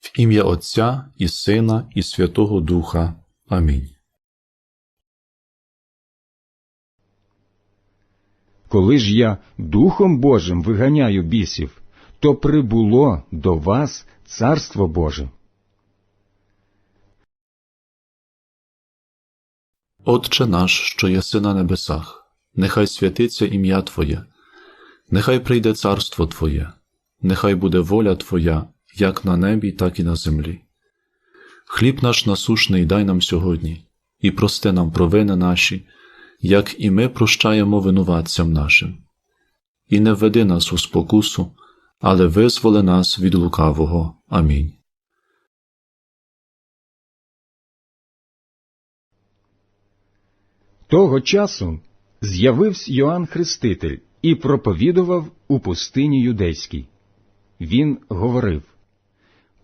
В ім'я Отця і Сина, і Святого Духа. Амінь. Коли ж я Духом Божим виганяю бісів, то прибуло до вас Царство Боже. Отче наш, що єси на небесах, нехай святиться ім'я Твоє, нехай прийде царство Твоє, нехай буде воля Твоя, як на небі, так і на землі. Хліб наш насушний дай нам сьогодні, і прости нам провини наші, як і ми прощаємо винуватцям нашим. І не введи нас у спокусу, але визволи нас від лукавого. Амінь. Того часу з'явився Йоанн Хреститель і проповідував у пустині юдейській. Він говорив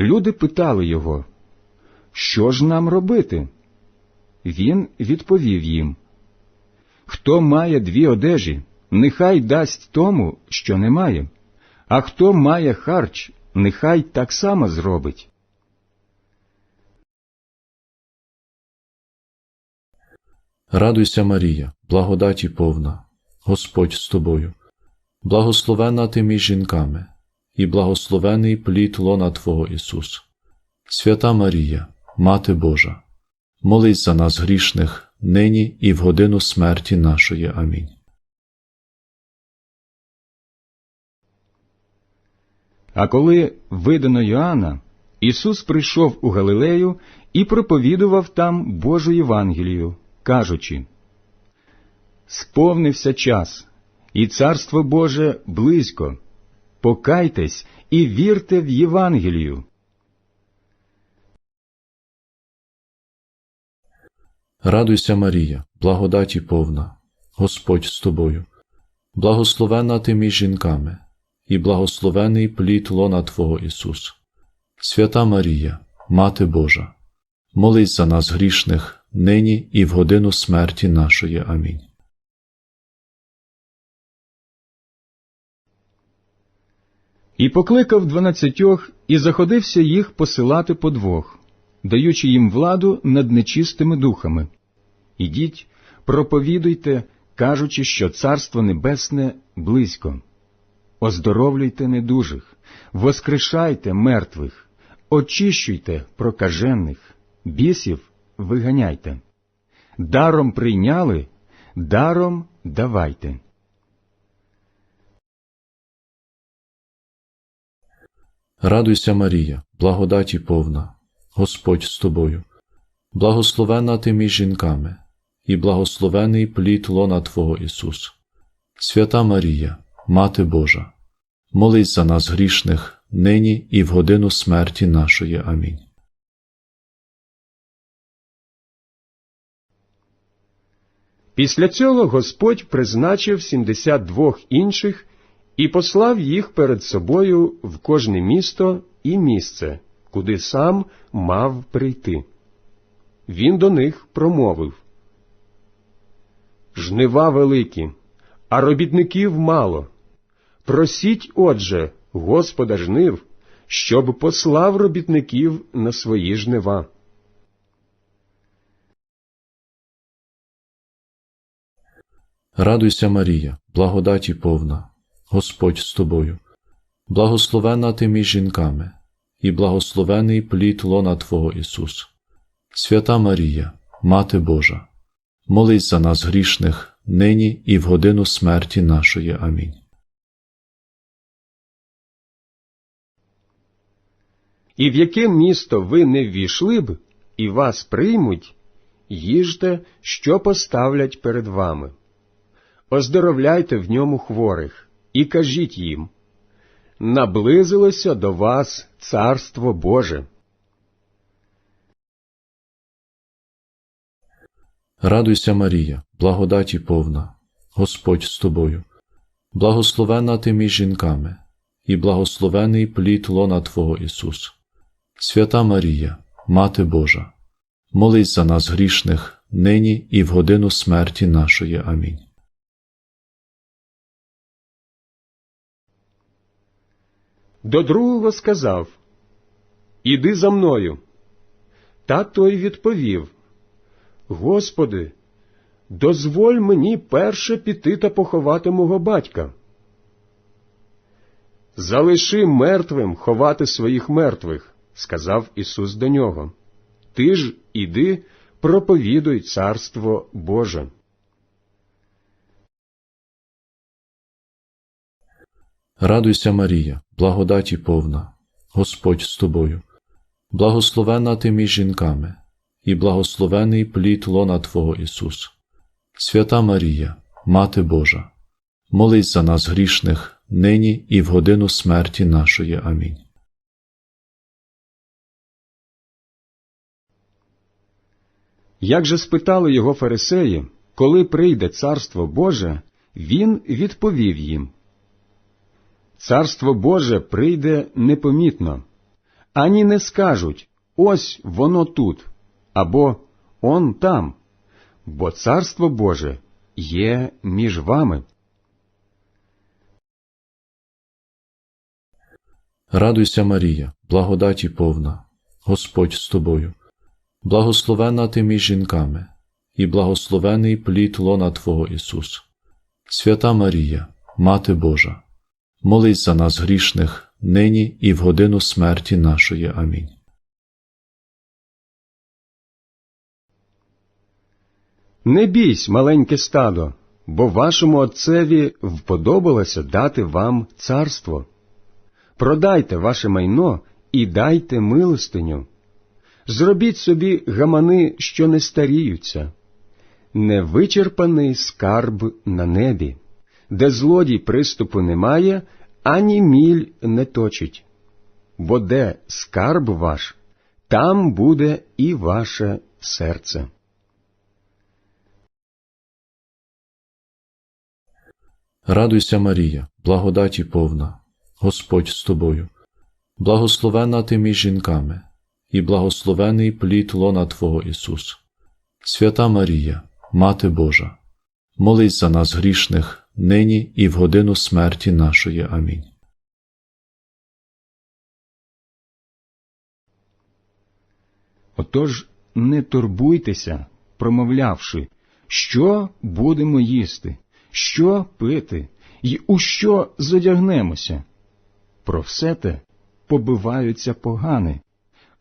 Люди питали його, що ж нам робити? Він відповів їм Хто має дві одежі, нехай дасть тому, що немає, а хто має харч, нехай так само зробить. Радуйся, Марія, благодаті повна, Господь з тобою, благословена ти між жінками, і благословений плід лона Твого Ісус. Свята Марія, Мати Божа, молись за нас грішних, нині і в годину смерті нашої. Амінь. А коли видано Йоанна, Ісус прийшов у Галилею і проповідував там Божу Євангелію, кажучи Сповнився час, і Царство Боже близько. Покайтесь і вірте в Євангелію. Радуйся, Марія, благодаті повна, Господь з тобою, благословена ти між жінками, і благословений плід лона Твого Ісус. Свята Марія, Мати Божа, молись за нас грішних, нині і в годину смерті нашої. Амінь. І покликав дванадцятьох і заходився їх посилати по двох, даючи їм владу над нечистими духами. Ідіть, проповідуйте, кажучи, що Царство Небесне близько. Оздоровлюйте недужих, воскрешайте мертвих, очищуйте прокажених, бісів виганяйте. Даром прийняли, даром давайте. Радуйся, Марія, благодаті повна, Господь з тобою, благословена ти між жінками, і благословений плід лона Твого Ісус. Свята Марія, Мати Божа, молись за нас грішних, нині і в годину смерті нашої. Амінь. Після цього Господь призначив сімдесят двох інших і послав їх перед собою в кожне місто і місце, куди сам мав прийти. Він до них промовив Жнива великі, а робітників мало. Просіть, отже, Господа жнив, щоб послав робітників на свої жнива. Радуйся, Марія, благодаті повна, Господь з тобою, благословена ти між жінками, і благословений плід лона Твого Ісус. Свята Марія, Мати Божа, молись за нас грішних, нині і в годину смерті нашої. Амінь. І в яке місто ви не ввійшли б, і вас приймуть, їжте, що поставлять перед вами. Оздоровляйте в ньому хворих, і кажіть їм наблизилося до вас Царство Боже. Радуйся, Марія, благодаті повна, Господь з тобою, благословенна ти між жінками, і благословений плід лона Твого Ісус. Свята Марія, Мати Божа, молись за нас грішних, нині і в годину смерті нашої. Амінь. До другого сказав Іди за мною. Та той відповів Господи, дозволь мені перше піти та поховати мого батька. Залиши мертвим ховати своїх мертвих, сказав Ісус до нього. Ти ж іди, проповідуй царство Боже. Радуйся, Марія, благодаті повна, Господь з тобою, благословенна ти між жінками, і благословений плід лона Твого Ісус. Свята Марія, Мати Божа, молись за нас грішних, нині і в годину смерті нашої. Амінь. Як же спитали його фарисеї, коли прийде царство Боже, він відповів їм. Царство Боже прийде непомітно, ані не скажуть ось воно тут, або он там, бо царство Боже є між вами. Радуйся, Марія, благодаті повна, Господь з тобою, благословенна ти між жінками, і благословений плід лона Твого Ісус. Свята Марія, Мати Божа, молись за нас грішних, нині і в годину смерті нашої. Амінь. Не бійсь, маленьке стадо, бо вашому отцеві вподобалося дати вам царство. Продайте ваше майно і дайте милостиню. Зробіть собі гамани, що не старіються, невичерпаний скарб на небі, де злодій приступу немає, ані міль не точить. Бо де скарб ваш, там буде і ваше серце. Радуйся, Марія, благодаті повна, Господь з тобою, благословенна ти між жінками, і благословений плід лона Твого Ісус. Свята Марія, Мати Божа, молись за нас грішних, нині і в годину смерті нашої. Амінь. Отож не турбуйтеся, промовлявши, що будемо їсти, що пити, і у що зодягнемося. Про все те побиваються погани.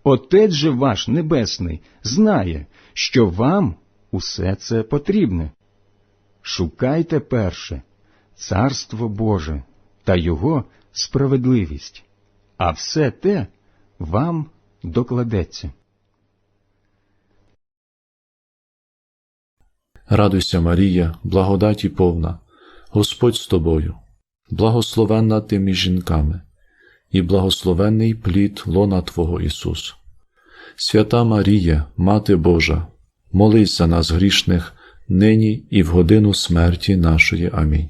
Отець же ваш Небесний знає, що вам усе це потрібне. Шукайте перше Царство Боже та Його справедливість, а все те вам докладеться. Радуйся, Марія, благодаті повна, Господь з тобою, благословенна ти між жінками, і благословенний плід лона Твого Ісус. Свята Марія, Мати Божа, молись за нас грішних, нині і в годину смерті нашої. Амінь.